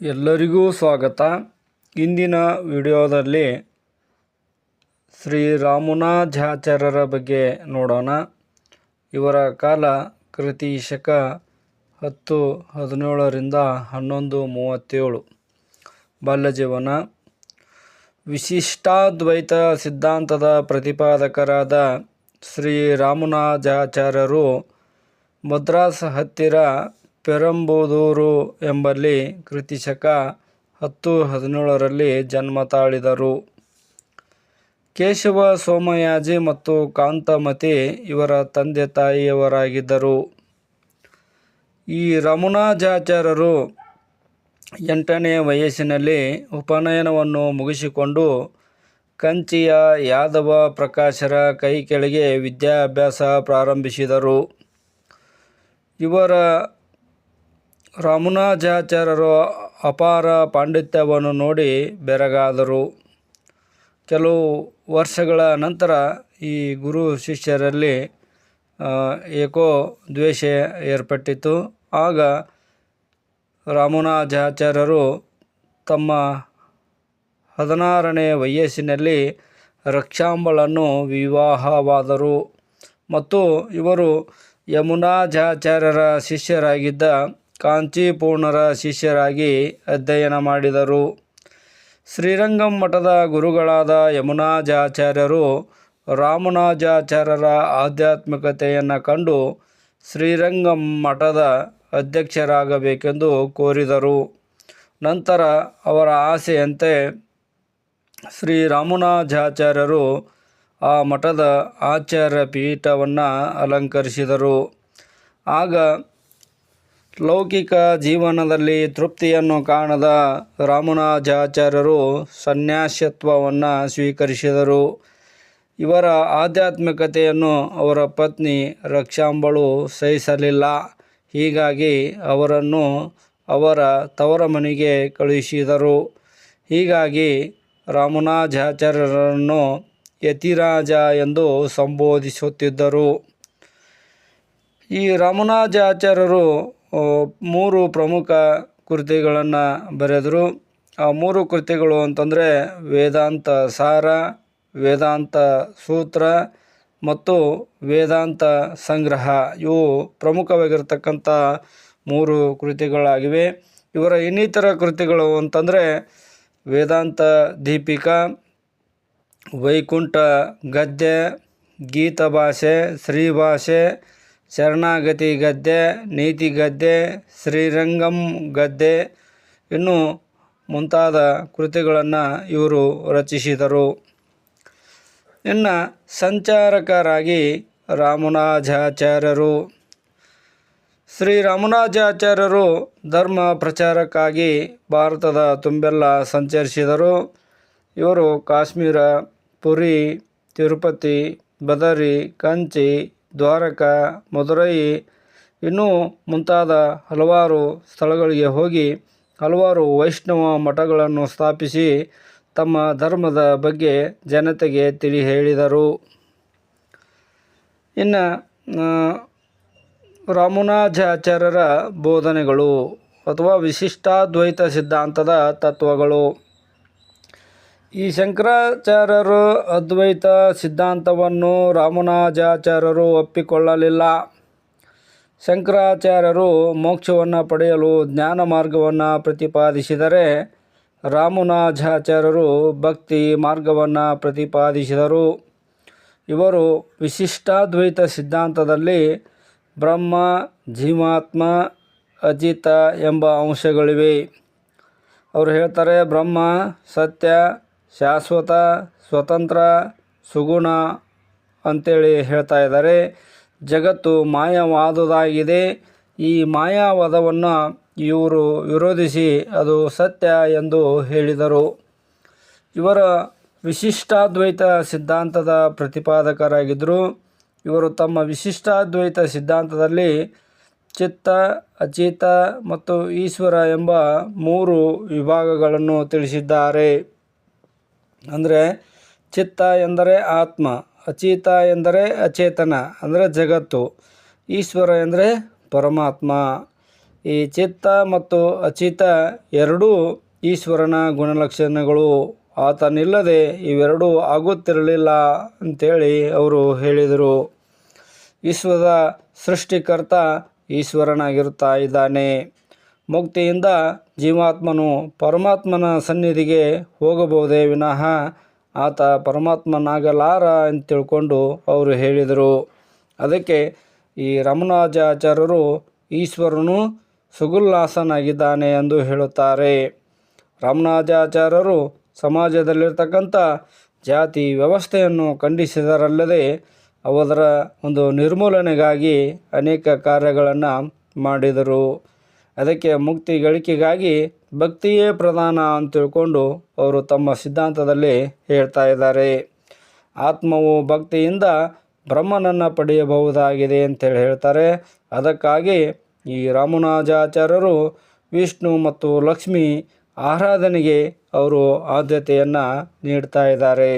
ಎಲ್ಲರಿಗೂ ಸ್ವಾಗತ. ಇಂದಿನ ವಿಡಿಯೋದಲ್ಲಿ ಶ್ರೀ ರಾಮುನಾಥಾಚಾರ್ಯರ ಬಗ್ಗೆ ನೋಡೋಣ. ಇವರ ಕಾಲ ಕೃತಿ ಶಕ ಹತ್ತು ಹದಿನೇಳರಿಂದ ಹನ್ನೊಂದು ಮೂವತ್ತೇಳು. ಬಾಲ್ಯ ಜೀವನ. ವಿಶಿಷ್ಟಾದ್ವೈತ ಸಿದ್ಧಾಂತದ ಪ್ರತಿಪಾದಕರಾದ ಶ್ರೀ ರಾಮುನಾಜಾಚಾರ್ಯರು ಮದ್ರಾಸ್ ಹತ್ತಿರ ಪೆರಂಬದೂರು ಎಂಬಲ್ಲಿ ಕೃತಿಶಕ ಹತ್ತು ಹದಿನೇಳರಲ್ಲಿ ಜನ್ಮ ತಾಳಿದರು. ಕೇಶವ, ಸೋಮಯಾಜಿ ಮತ್ತು ಕಾಂತಮತಿ ಇವರ ತಂದೆ ತಾಯಿಯವರಾಗಿದ್ದರು. ಈ ರಮುನಾಜಾಚಾರ್ಯರು ಎಂಟನೇ ವಯಸ್ಸಿನಲ್ಲಿ ಉಪನಯನವನ್ನು ಮುಗಿಸಿಕೊಂಡು ಕಂಚಿಯ ಯಾದವ ಪ್ರಕಾಶರ ಕೈ ಕೆಳಗೆ ವಿದ್ಯಾಭ್ಯಾಸ ಪ್ರಾರಂಭಿಸಿದರು. ಇವರ ರಾಮುನಾಜಾಚಾರ್ಯರು ಅಪಾರ ಪಾಂಡಿತ್ಯವನ್ನು ನೋಡಿ ಬೆರಗಾದರು. ಕೆಲವು ವರ್ಷಗಳ ನಂತರ ಈ ಗುರು ಶಿಷ್ಯರಲ್ಲಿ ಏಕೋ ದ್ವೇಷ ಏರ್ಪಟ್ಟಿತು ಆಗ ರಾಮನಾಜಾಚಾರ್ಯರು ತಮ್ಮ ಹದಿನಾರನೇ ವಯಸ್ಸಿನಲ್ಲಿ ರಕ್ಷಾಂಬಳನ್ನು ವಿವಾಹವಾದರು ಮತ್ತು ಇವರು ಯಮುನಾಜಾಚಾರ್ಯರ ಶಿಷ್ಯರಾಗಿದ್ದ ಕಾಂಚೀಪೂರ್ಣರ ಶಿಷ್ಯರಾಗಿ ಅಧ್ಯಯನ ಮಾಡಿದರು. ಶ್ರೀರಂಗಂ ಮಠದ ಗುರುಗಳಾದ ಯಮುನಾಜಾಚಾರ್ಯರು ರಾಮನಾಜಾಚಾರ್ಯರ ಆಧ್ಯಾತ್ಮಿಕತೆಯನ್ನು ಕಂಡು ಶ್ರೀರಂಗಂ ಮಠದ ಅಧ್ಯಕ್ಷರಾಗಬೇಕೆಂದು ಕೋರಿದರು. ನಂತರ ಅವರ ಆಸೆಯಂತೆ ಶ್ರೀ ರಾಮುನಾಜಾಚಾರ್ಯರು ಆ ಮಠದ ಆಚಾರ್ಯ ಪೀಠವನ್ನು ಅಲಂಕರಿಸಿದರು. ಆಗ ಲೌಕಿಕ ಜೀವನದಲ್ಲಿ ತೃಪ್ತಿಯನ್ನು ಕಾಣದ ರಾಮನಾಜಾಚಾರ್ಯರು ಸನ್ಯಾಸತ್ವವನ್ನು ಸ್ವೀಕರಿಸಿದರು. ಇವರ ಆಧ್ಯಾತ್ಮಿಕತೆಯನ್ನು ಅವರ ಪತ್ನಿ ರಕ್ಷಾಂಬಳು ಸಹಿಸಲಿಲ್ಲ. ಹೀಗಾಗಿ ಅವರನ್ನು ಅವರ ತವರ ಮನೆಗೆ ಕಳುಹಿಸಿದರು. ಹೀಗಾಗಿ ರಾಮನಾಜಾಚಾರ್ಯರನ್ನು ಯತಿರಾಜ ಎಂದು ಸಂಬೋಧಿಸುತ್ತಿದ್ದರು. ಈ ರಾಮನಾಜಾಚಾರ್ಯರು ಮೂರು ಪ್ರಮುಖ ಕೃತಿಗಳನ್ನು ಬರೆದರು. ಆ ಮೂರು ಕೃತಿಗಳು ಅಂತಂದರೆ ವೇದಾಂತ ಸಾರ, ವೇದಾಂತ ಸೂತ್ರ ಮತ್ತು ವೇದಾಂತ ಸಂಗ್ರಹ. ಇವು ಪ್ರಮುಖವಾಗಿರ್ತಕ್ಕಂಥ ಮೂರು ಕೃತಿಗಳಾಗಿವೆ. ಇವರ ಇನ್ನಿತರ ಕೃತಿಗಳು ಅಂತಂದರೆ ವೇದಾಂತ ದೀಪಿಕಾ, ವೈಕುಂಠ ಗದ್ಯ ಶ್ರೀ ಶ್ರೀಭಾಷೆ ಶರಣಾಗತಿ ಗದ್ದೆ, ನೀತಿ ಗದ್ದೆ, ಶ್ರೀರಂಗಂ ಗದ್ದೆ ಇನ್ನು ಮುಂತಾದ ಕೃತಿಗಳನ್ನು ಇವರು ರಚಿಸಿದರು. ಇನ್ನು ಸಂಚಾರಕರಾಗಿ ರಾಮನಾಥಾಚಾರ್ಯರು ಶ್ರೀ ರಾಮನಾಜಾಚಾರ್ಯರು ಧರ್ಮ ಪ್ರಚಾರಕ್ಕಾಗಿ ಭಾರತದ ತುಂಬೆಲ್ಲ ಸಂಚರಿಸಿದರು. ಇವರು ಕಾಶ್ಮೀರ, ಪುರಿ, ತಿರುಪತಿ, ಬದರಿ, ಕಂಚಿ ದ್ವಾರಕ ಮಧುರೈ ಇನ್ನೂ ಮುಂತಾದ ಹಲವಾರು ಸ್ಥಳಗಳಿಗೆ ಹೋಗಿ ಹಲವಾರು ವೈಷ್ಣವ ಮಠಗಳನ್ನು ಸ್ಥಾಪಿಸಿ ತಮ್ಮ ಧರ್ಮದ ಬಗ್ಗೆ ಜನತೆಗೆ ತಿಳಿ ಹೇಳಿದರು ಇನ್ನು ರಾಮುನಾಜಾಚಾರ್ಯರ ಬೋಧನೆಗಳು ಅಥವಾ ವಿಶಿಷ್ಟಾದ್ವೈತ ಸಿದ್ಧಾಂತದ ತತ್ವಗಳು. ಈ ಶಂಕರಾಚಾರ್ಯರು ಅದ್ವೈತ ಸಿದ್ಧಾಂತವನ್ನು ರಾಮನಾಜಾಚಾರ್ಯರು ಒಪ್ಪಿಕೊಳ್ಳಲಿಲ್ಲ. ಶಂಕರಾಚಾರ್ಯರು ಮೋಕ್ಷವನ್ನು ಪಡೆಯಲು ಜ್ಞಾನ ಮಾರ್ಗವನ್ನು ಪ್ರತಿಪಾದಿಸಿದರೆ ರಾಮನಾಜಾಚಾರ್ಯರು ಭಕ್ತಿ ಮಾರ್ಗವನ್ನು ಪ್ರತಿಪಾದಿಸಿದರು. ಇವರು ವಿಶಿಷ್ಟಾದ್ವೈತ ಸಿದ್ಧಾಂತದಲ್ಲಿ ಬ್ರಹ್ಮ, ಜೀವಾತ್ಮ, ಅಜಿತ ಎಂಬ ಅಂಶಗಳಿವೆ. ಅವರು ಹೇಳ್ತಾರೆ, ಬ್ರಹ್ಮ, ಸತ್ಯ ಶಾಶ್ವತ, ಸ್ವತಂತ್ರ, ಸುಗುಣ ಅಂತೇಳಿ ಹೇಳ್ತಾ ಇದ್ದಾರೆ. ಜಗತ್ತು ಮಾಯವಾದುದಾಗಿದೆ. ಈ ಮಾಯಾವಾದವನ್ನು ಇವರು ವಿರೋಧಿಸಿ ಅದು ಸತ್ಯ ಎಂದು ಹೇಳಿದರು. ಇವರ ವಿಶಿಷ್ಟಾದ್ವೈತ ಸಿದ್ಧಾಂತದ ಪ್ರತಿಪಾದಕರಾಗಿದ್ದರು ಇವರು ತಮ್ಮ ವಿಶಿಷ್ಟಾದ್ವೈತ ಸಿದ್ಧಾಂತದಲ್ಲಿ ಚಿತ್ತ, ಅಚಿತ ಮತ್ತು ಈಶ್ವರ ಎಂಬ ಮೂರು ವಿಭಾಗಗಳನ್ನು ತಿಳಿಸಿದ್ದಾರೆ. ಅಂದರೆ ಚಿತ್ತ ಎಂದರೆ ಆತ್ಮ, ಅಚಿತ ಎಂದರೆ ಅಚೇತನ, ಅಂದರೆ ಜಗತ್ತು, ಈಶ್ವರ ಎಂದರೆ ಪರಮಾತ್ಮ. ಈ ಚಿತ್ತ ಮತ್ತು ಅಚಿತ ಎರಡೂ ಈಶ್ವರನ ಗುಣಲಕ್ಷಣಗಳು. ಆತನಿಲ್ಲದೆ ಇವೆರಡೂ ಆಗುತ್ತಿರಲಿಲ್ಲ ಅಂಥೇಳಿ ಅವರು ಹೇಳಿದರು. ವಿಶ್ವದ ಸೃಷ್ಟಿಕರ್ತ ಈಶ್ವರನಾಗಿರುತ್ತಾ ಇದ್ದಾನೆ. ಮುಕ್ತಿಯಿಂದ ಜೀವಾತ್ಮನು ಪರಮಾತ್ಮನ ಸನ್ನಿಧಿಗೆ ಹೋಗಬಹುದೇ ವಿನಃ ಆತ ಪರಮಾತ್ಮನಾಗಲಾರ ಅಂತ ತಿಳ್ಕೊಂಡು ಅವರು ಹೇಳಿದರು. ಅದಕ್ಕೆ ಈ ರಮಣಾಜಾಚಾರ್ಯರು ಈಶ್ವರನು ಸುಗುಲ್ಲಾಸನಾಗಿದ್ದಾನೆ ಎಂದು ಹೇಳುತ್ತಾರೆ. ರಾಮನಾಜಾಚಾರ್ಯರು ಸಮಾಜದಲ್ಲಿರ್ತಕ್ಕಂಥ ಜಾತಿ ವ್ಯವಸ್ಥೆಯನ್ನು ಖಂಡಿಸಿದರಲ್ಲದೆ ಅವರ ಒಂದು ನಿರ್ಮೂಲನೆಗಾಗಿ ಅನೇಕ ಕಾರ್ಯಗಳನ್ನು ಮಾಡಿದರು. ಅದಕ್ಕೆ ಮುಕ್ತಿ ಗಳಿಕೆಗಾಗಿ ಭಕ್ತಿಯೇ ಪ್ರಧಾನ ಅಂತ ತಿಳ್ಕೊಂಡು ಅವರು ತಮ್ಮ ಸಿದ್ಧಾಂತದಲ್ಲಿ ಹೇಳ್ತಾ ಇದ್ದಾರೆ. ಆತ್ಮವು ಭಕ್ತಿಯಿಂದ ಬ್ರಹ್ಮನನ್ನು ಪಡೆಯಬಹುದಾಗಿದೆ ಅಂತೇಳಿ ಹೇಳ್ತಾರೆ. ಅದಕ್ಕಾಗಿ ಈ ರಾಮನಾಜಾಚಾರ್ಯರು ವಿಷ್ಣು ಮತ್ತು ಲಕ್ಷ್ಮಿ ಆರಾಧನೆಗೆ ಅವರು ಆದ್ಯತೆಯನ್ನು ನೀಡ್ತಾ ಇದ್ದಾರೆ.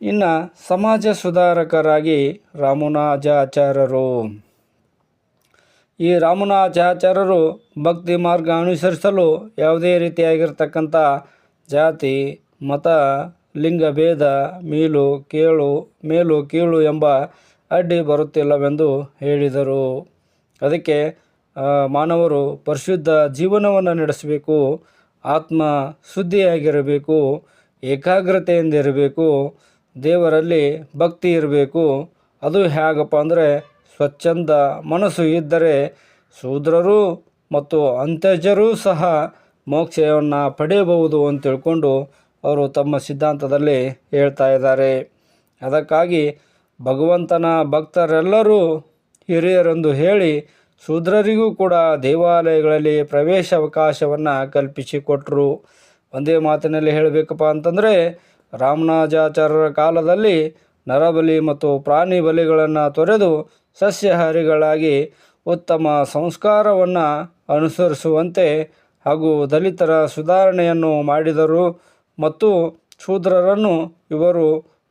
ಇನ್ನು ಸಮಾಜ ಸುಧಾರಕರಾಗಿ ರಾಮನಾಜಾಚಾರ್ಯರು ಈ ರಾಮನಾಚಾರ್ಯರು ಭಕ್ತಿ ಮಾರ್ಗ ಅನುಸರಿಸಲು ಯಾವುದೇ ರೀತಿಯಾಗಿರ್ತಕ್ಕಂಥ ಜಾತಿ, ಮತ, ಲಿಂಗ ಭೇದ, ಮೀಲು, ಕೇಳು, ಮೇಲು, ಕೀಳು ಎಂಬ ಅಡ್ಡಿ ಬರುತ್ತಿಲ್ಲವೆಂದು ಹೇಳಿದರು. ಅದಕ್ಕೆ ಮಾನವರು ಪರಿಶುದ್ಧ ಜೀವನವನ್ನು ನಡೆಸಬೇಕು, ಆತ್ಮ ಶುದ್ಧಿಯಾಗಿರಬೇಕು ಏಕಾಗ್ರತೆಯಿಂದಿರಬೇಕು ದೇವರಲ್ಲಿ ಭಕ್ತಿ ಇರಬೇಕು. ಅದು ಹೇಗಪ್ಪ ಅಂದರೆ ಸ್ವಚ್ಛಂದ ಮನಸ್ಸು ಇದ್ದರೆ ಶೂದ್ರರು ಮತ್ತು ಅಂತ್ಯಜರೂ ಸಹ ಮೋಕ್ಷವನ್ನು ಪಡೆಯಬಹುದು ಅಂತ ತಿಳ್ಕೊಂಡು ಅವರು ತಮ್ಮ ಸಿದ್ಧಾಂತದಲ್ಲಿ ಹೇಳ್ತಾ ಇದ್ದಾರೆ. ಅದಕ್ಕಾಗಿ ಭಗವಂತನ ಭಕ್ತರೆಲ್ಲರೂ ಹಿರಿಯರೆಂದು ಹೇಳಿ ಶೂದ್ರರಿಗೂ ಕೂಡ ದೇವಾಲಯಗಳಲ್ಲಿ ಪ್ರವೇಶ ಅವಕಾಶವನ್ನು ಕಲ್ಪಿಸಿಕೊಟ್ರು. ಒಂದೇ ಮಾತಿನಲ್ಲಿ ಹೇಳಬೇಕಪ್ಪ ಅಂತಂದರೆ ರಾಮನಾಜಾಚಾರ್ಯರ ಕಾಲದಲ್ಲಿ ನರಬಲಿ ಮತ್ತು ಪ್ರಾಣಿ ಬಲಿಗಳನ್ನು ತೊರೆದು ಸಸ್ಯಾಹಾರಿಗಳಾಗಿ ಉತ್ತಮ ಸಂಸ್ಕಾರವನ್ನು ಅನುಸರಿಸುವಂತೆ ಹಾಗೂ ದಲಿತರ ಸುಧಾರಣೆಯನ್ನು ಮಾಡಿದರು ಮತ್ತು ಶೂದ್ರರನ್ನು ಇವರು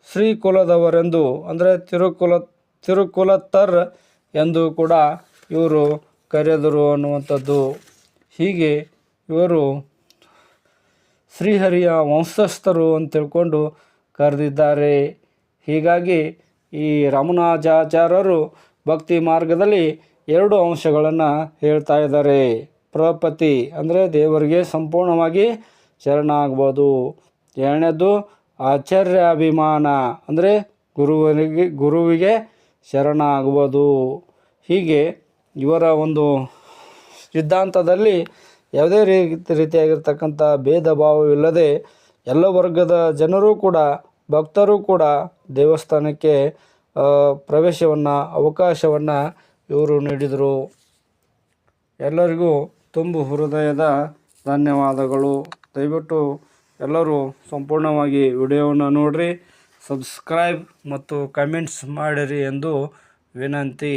ಶ್ರೀಕುಲದವರೆಂದು, ಅಂದರೆ ತಿರುಕುಲ, ತಿರುಕುಲತ್ತರ್ ಎಂದು ಕೂಡ ಇವರು ಕರೆದರು ಅನ್ನುವಂಥದ್ದು. ಹೀಗೆ ಇವರು ಶ್ರೀಹರಿಯ ವಂಶಸ್ಥರು ಅಂತ ತಿಳ್ಕೊಂಡು ಕರೆದಿದ್ದಾರೆ. ಹೀಗಾಗಿ ಈ ರಾಮನಾಜಾಚಾರ್ಯರು ಭಕ್ತಿ ಮಾರ್ಗದಲ್ಲಿ ಎರಡು ಅಂಶಗಳನ್ನು ಹೇಳ್ತಾ ಇದ್ದಾರೆ. ಪ್ರಪತಿ ಅಂದರೆ ದೇವರಿಗೆ ಸಂಪೂರ್ಣವಾಗಿ ಶರಣಾಗ್ಬೋದು ಎರಡನೇದು ಆಚಾರ್ಯಾಭಿಮಾನ ಅಂದರೆ ಗುರುವಿಗೆ ಗುರುವಿಗೆ ಶರಣಾಗ್ಬೋದು ಹೀಗೆ ಇವರ ಒಂದು ಸಿದ್ಧಾಂತದಲ್ಲಿ ಯಾವುದೇ ರೀತಿ ರೀತಿಯಾಗಿರ್ತಕ್ಕಂಥ ಭೇದ ಭಾವವಿಲ್ಲದೆ ಎಲ್ಲ ವರ್ಗದ ಜನರೂ ಕೂಡ ಭಕ್ತರು ಕೂಡ ದೇವಸ್ಥಾನಕ್ಕೆ ಪ್ರವೇಶವನ್ನು, ಅವಕಾಶವನ್ನು ಇವರು ನೀಡಿದರು. ಎಲ್ಲರಿಗೂ ತುಂಬು ಹೃದಯದ ಧನ್ಯವಾದಗಳು. ದಯವಿಟ್ಟು ಎಲ್ಲರೂ ಸಂಪೂರ್ಣವಾಗಿ ವಿಡಿಯೋವನ್ನು ನೋಡಿರಿ, ಸಬ್ಸ್ಕ್ರೈಬ್ ಮತ್ತು ಕಮೆಂಟ್ಸ್ ಮಾಡಿರಿ ಎಂದು ವಿನಂತಿ.